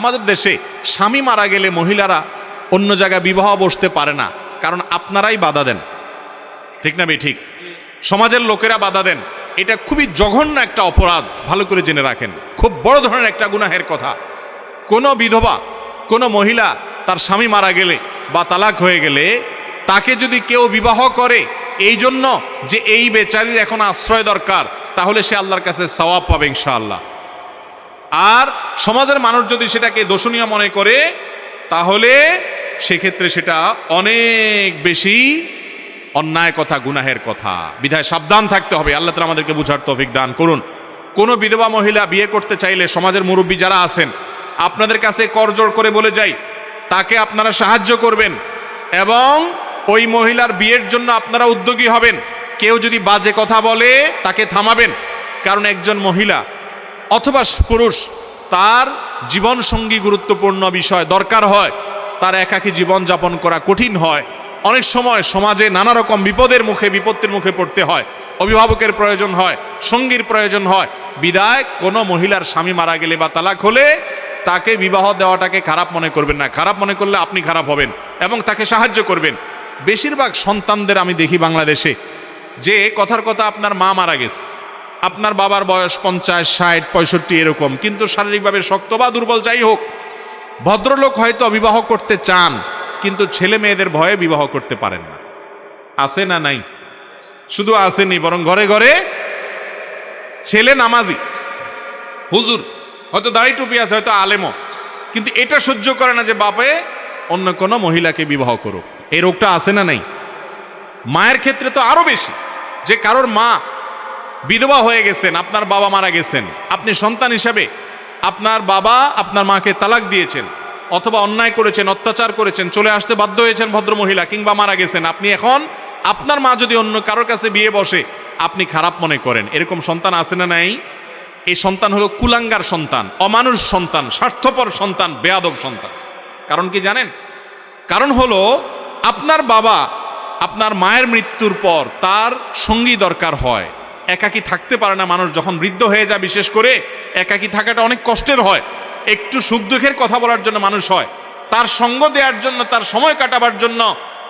আমাদের দেশে স্বামী মারা গেলে মহিলারা অন্য জায়গায় বিবাহ বসতে পারে না, কারণ আপনারাই বাধা দেন। ঠিক না ঠিক? সমাজের লোকেরা বাধা দেন। এটা খুবই জঘন্য একটা অপরাধ, ভালো করে জেনে রাখেন। খুব বড় ধরনের একটা গুনাহের কথা। কোনো বিধবা, কোনো মহিলা তার স্বামী মারা গেলে বা তালাক হয়ে গেলে তাকে যদি কেউ বিবাহ করে এই জন্য যে এই বেচারির এখন আশ্রয় দরকার, তাহলে সে আল্লাহর কাছে সওয়াব পাবে ইনশাআল্লাহ। আর সমাজের মানুষ যদি সেটাকে দোষণীয় মনে করে, তাহলে সেক্ষেত্রে সেটা অনেক বেশি অন্যায় কথা, গুনাহের কথা। বিধায় সাবধান থাকতে হবে। আল্লাহ তালা আমাদেরকে বুঝার তৌফিক দান করুন। কোনো বিধবা মহিলা বিয়ে করতে চাইলে সমাজের মুরব্বী যারা আছেন, আপনাদের কাছে করজোড় করে বলে যাই, তাকে আপনারা সাহায্য করবেন এবং ওই মহিলার বিয়ের জন্য আপনারা উদ্যোগী হবেন। কেউ যদি বাজে কথা বলে, তাকে থামাবেন। কারণ একজন মহিলা অথবা পুরুষ, তার জীবন সঙ্গী গুরুত্বপূর্ণ বিষয় দরকার হয়। তার একাকী জীবন যাপন করা কঠিন হয়। অনেক সময় সমাজে নানা রকম বিপদের মুখে, বিপত্তির মুখে পড়তে হয়। অভিভাবকের প্রয়োজন হয়, সঙ্গীর প্রয়োজন হয়। বিদায়, কোনো মহিলার স্বামী মারা গেলে বা তালাক হলে তাকে বিবাহ দেওয়াটাকে খারাপ মনে করবেন না। খারাপ মনে করলে আপনি খারাপ হবেন এবং তাকে সাহায্য করবেন। বেশিরভাগ সন্তানদের আমি দেখি বাংলাদেশে, যে কথার কথা আপনার মা মারা গেছে। আপনার বাবার বয়স পঞ্চাশ, ষাট, পঁয়ষট্টি এরকম। কিন্তু শারীরিকভাবে শক্ত বা দুর্বল যাই হোক, ভদ্রলোক হয়তো বিবাহ করতে চান, কিন্তু ছেলে মেয়েদের ভয়ে বিবাহ করতে পারেন না। আছে না নাই? শুধু আসেনি, বরং ঘরে ঘরে ছেলে নামাজি। হুজুর, হয়তো দাড়ি টুপি আছে, হয়তো আলেমও। কিন্তু এটা সহ্য করে না যে বাপে, অন্য কোনো মহিলাকে বিবাহ করুক। এই রোগটা আছে না নাই? মায়ের ক্ষেত্রে তো আরও বেশি। যে কারোর মা বিধবা হয়ে গেছেন, আপনার বাবা মারা গেছেন। আপনি সন্তান হিসাবে আপনার বাবা আপনার মাকে তালাক দিয়েছেন অথবা অন্যায় করেছেন, অত্যাচার করেছেন, চলে আসতে বাধ্য হয়েছেন ভদ্র মহিলা কিংবা মারা গেছেন। আপনি এখন আপনার মা যদি অন্য কারোর কাছে বিয়ে বসে, আপনি খারাপ মনে করেন। এরকম সন্তান আছে না নাই? এই সন্তান হলো কুলাঙ্গার সন্তান, অমানুষ সন্তান, স্বার্থপর সন্তান, বেয়াদব সন্তান। কারণ কি জানেন? কারণ হলো আপনার বাবা আপনার মায়ের মৃত্যুর পর তার সঙ্গী দরকার হয়। একাকি থাকতে পারে না মানুষ। যখন বৃদ্ধ হয়ে যায়, বিশেষ করে একাকি থাকাটা অনেক কষ্টের হয়। একটু সুখ দুঃখের কথা বলার জন্য মানুষ হয়। তার সঙ্গ দেওয়ার জন্য, তার সময় কাটাবার জন্য,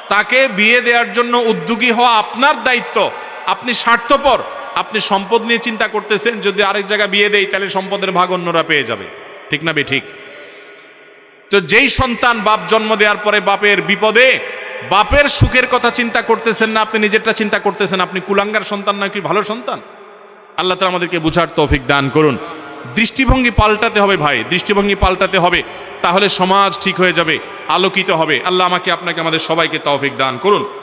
তাকে বিয়ে দেওয়ার জন্য উদ্যোগী হওয়া আপনার দায়িত্ব। আপনি স্বার্থপর। আপনি সম্পদ নিয়ে চিন্তা করতেছেন, যদি আরেক জায়গায় বিয়ে দেই, তাহলে সম্পদের ভাগ অন্যরা পেয়ে যাবে। ঠিক না বে ঠিক? তো যেই সন্তান বাপ জন্ম দেওয়ার পরে বাপের বিপদে বাপের সুখের কথা চিন্তা করতেছেন না, আপনি নিজেরটা চিন্তা করতেছেন, আপনি কুলাঙ্গার সন্তান না কি ভালো সন্তান? আল্লাহ তালা আমাদেরকে বুঝার তৌফিক দান করুন। দৃষ্টিভঙ্গি পাল্টাতে হবে ভাই, দৃষ্টিভঙ্গি পাল্টাতে হবে, তাহলে সমাজ ঠিক হয়ে যাবে, আলোকিত হবে। আল্লাহ আমাকে, আপনাকে, আমাদের সবাইকে তৌফিক দান করুন।